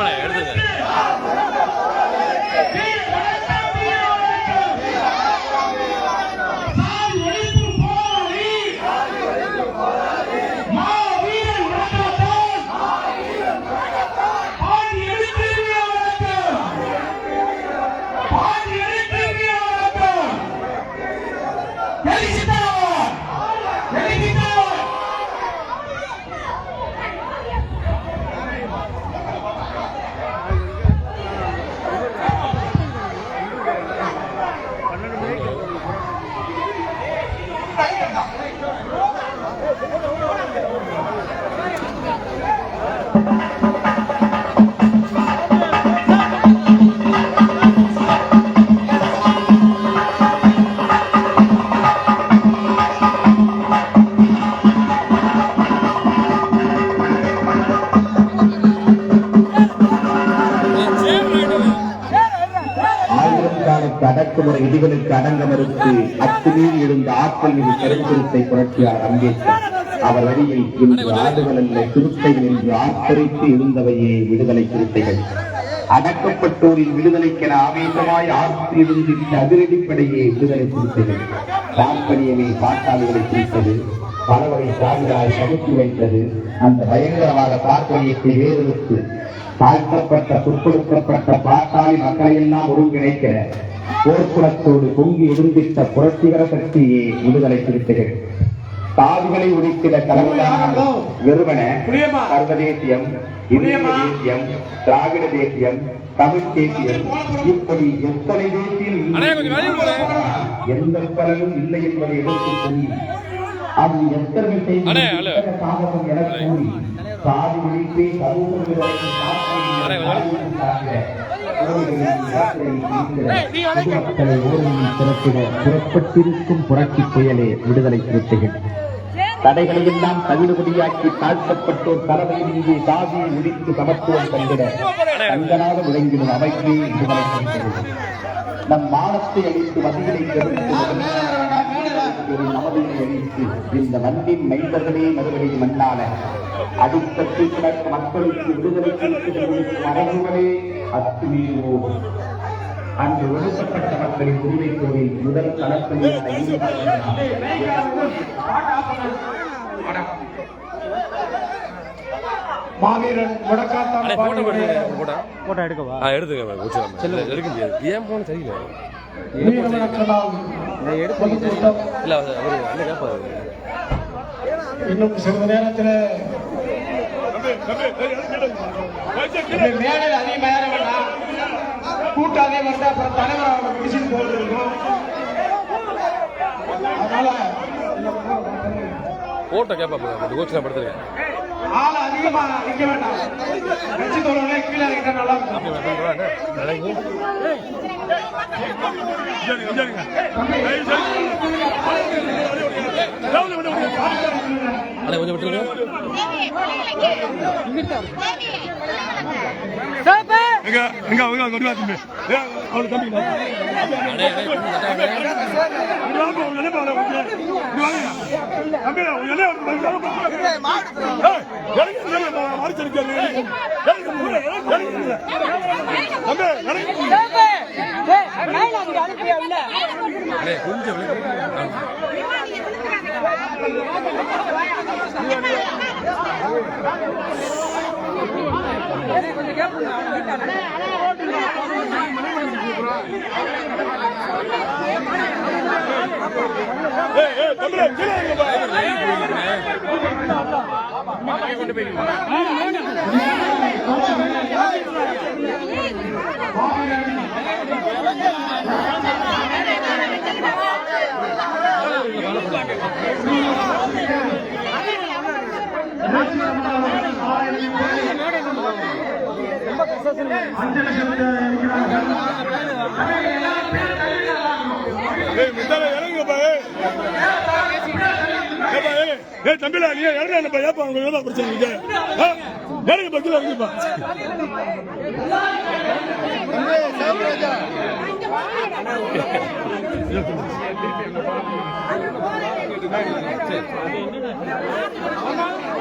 ஆமாண்ணே எடுத்துங்க அடக்குமுறை விதிகளுக்கு அடங்க மறுத்து அத்துமீறி எழுந்த ஆற்றல் மீது கருத்துருத்தை புரட்சியார் அம்பேத்கர். அவர் வழியில் இன்று ஆடுகள் அல்ல சிறுத்தைகள் என்று ஆர்ப்பரித்து இருந்தவையே விடுதலை சிறுத்தைகள். அடக்கப்பட்டோரின் விடுதலைக்கென ஆவேசமாய் ஆர்த்தி அதிரடிப்படையே விடுதலை சிறுத்தைகள். தாற்பணியமே பாட்டாளிகளை குறித்தது பலவரை சான்றாய் சமைத்து வைத்தது அந்த பயங்கரவாத பார்ப்பனியத்தை வேறெடுத்து தாழ்த்தப்பட்ட பிற்படுத்தப்பட்ட பாட்டாளி மக்களை எல்லாம் ஒருங்கிணைக்க போர்க்குணத்தோடு பொங்கி எழுந்திட்ட புரட்சிகர சக்தியே விடுதலை சிறுத்தைகள். சாதிகளை ஒழித்திட கலந்தான வெறுமன சர்வதேசியம் இந்திய தேசியம் திராவிட தேசியம் தமிழ் தேசியம் இப்படி எத்தனை தேசியம். எந்த பலனும் இல்லை என்பதை எடுத்துச் சொல்லி அது எத்தனை செய்தி. சாதகம் என கூறி சாதி ஒழிப்பே சமூக புறப்பட்டிருக்கும் புரட்சி புயலே விடுதலை சிறுத்தைகள் தடைகளை எல்லாம் தவிடுபடியாக்கி தாழ்த்தப்பட்டோர் தலைமை மீது தாவி உரித்து சமத்துவம் கண்டிட தங்களாக விளங்கிடும் அமைப்பு விடுதலை சிறுத்தைகள் நம் மானத்தை அழித்து வசதிகளை ஒரு நமதினை இந்த மண்ணின் மைந்தர்களே மறுபடியும் மண்ணான அடித்தட்டு கிடக்கும் மக்களுக்கு விடுதலை கொடுத்து மரபுகளே. அத்துமீறுவோம் அன்று ஒடுக்கப்பட்ட மக்களின் உரிமை கோவில் முதல் மாவீரன் போட்டோ எடுக்கவா எடுக்க முடியாது ஏன் போன தெரியல இல்ல அவர் கேட்பாரு இன்னும் சிறிது நேரத்தில் மேடையில் அதிகமாக போட்டோ கேட்பா கோச்சினா படுத்துருக்கேன் ஆள் அதிகமா நிக்க வேண்டாம் கட்சி தோழர்களே கீழே இருக்கிட்ட நல்லா இருக்கும் அண்ணே கொஞ்சம் விட்டுருங்க எங்க கொண்டு போயிருக்கீங்க அஞ்சு லட்சம் ஏ தம்பில நீ இறங்கப்பா. ஏப்பா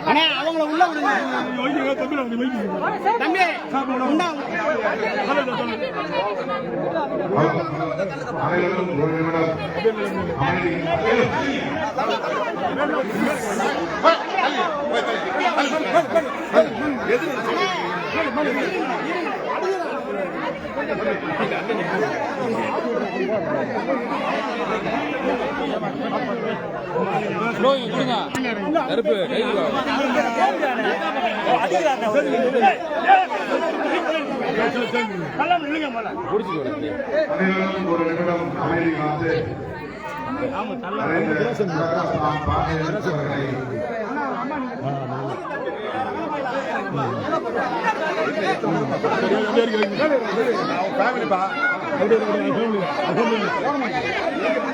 அண்ணா அவங்கள உள்ள விடுங்க. தம்பி அனைவரும் கருப்பு ஒரு நிமிடம் அமைதி காத்து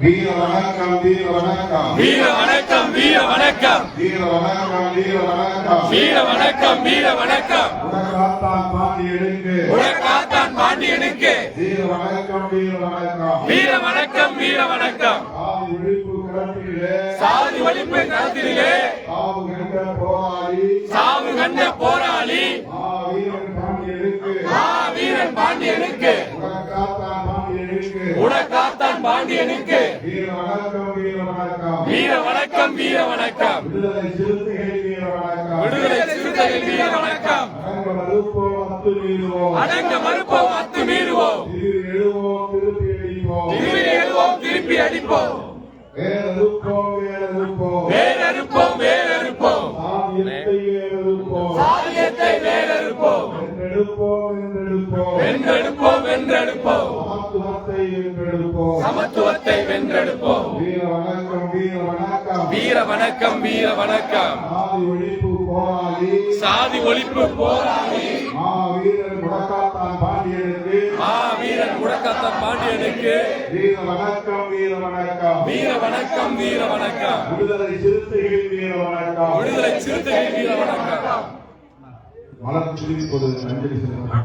வீர வணக்கம் வீர வணக்கம் வீர வணக்கம் வீர வணக்கம் வீர வணக்கம் வீர வணக்கம் வீர வணக்கம் வீர வணக்கம் உனக்காத்தான் பாண்டி எடுக்கு. உனக்காத்தான் பாண்டியனுக்கு வீர வணக்கம் வீர வணக்கம் வீர வணக்கம் வீர வணக்கம் ஒழிப்பு களத்திலே சாதி ஒழிப்பு களத்திலே சாவு கண்ட போராடி சாவு கண்ட போராளி ஆ வீரன் பாண்டி எடுக்கு ஆ வீரன் பாண்டியனுக்கு. உனக்காத்தான் பாண்டி எடுக்கு உனக்காத்தான் பாண்டியனுக்கு. வீர வணக்கம் வீர வணக்கம். வீர வணக்கம் வீர வணக்கம். விடுதலை சிறுத்தைகள் வீர வணக்கம். விடுதலை சிறுத்தைகள் வீர வணக்கம். அடங்க மறுப்போம் அத்து மீறுவோம். அடங்க மறுப்போம் எழுவோம் திருப்பி அடிப்போம். எழுவோம் திருப்பி அடிப்போம். வேறறுப்போம் வேறறுப்போம். வேறறுப்போம் வேறறுப்போம். சாதியத்தை வேறறுப்போம். சாதியத்தை வேறறுப்போம். வென்றெடுப்போம் வென்றெடுப்போம். வென்றெடுப்போம் வென்றெடுப்போம். சமத்துவத்தை வென்றெடுப்போம். சமத்துவத்தை வென்றெடுப்போம். வீர வணக்கம் வீர வணக்கம். வீர வணக்கம் வீர வணக்கம். சாதி ஒழிப்பு போராளி. சாதி ஒழிப்பு போராளி. மாவீரன் முடக்காத்தான் பாண்டியனுக்கு. மா வீரன் முழக்கத்தன் பாண்டியனுக்கு. வீர வணக்கம் வீர வணக்கம். வீர வணக்கம் வீர வணக்கம். விடுதலை சிறுத்தைகள் வீர வணக்கம். விடுதலை சிறுத்தைகள் வீர வணக்கம். மலர் சிரிப்பது அஞ்சலி செலுத்துவது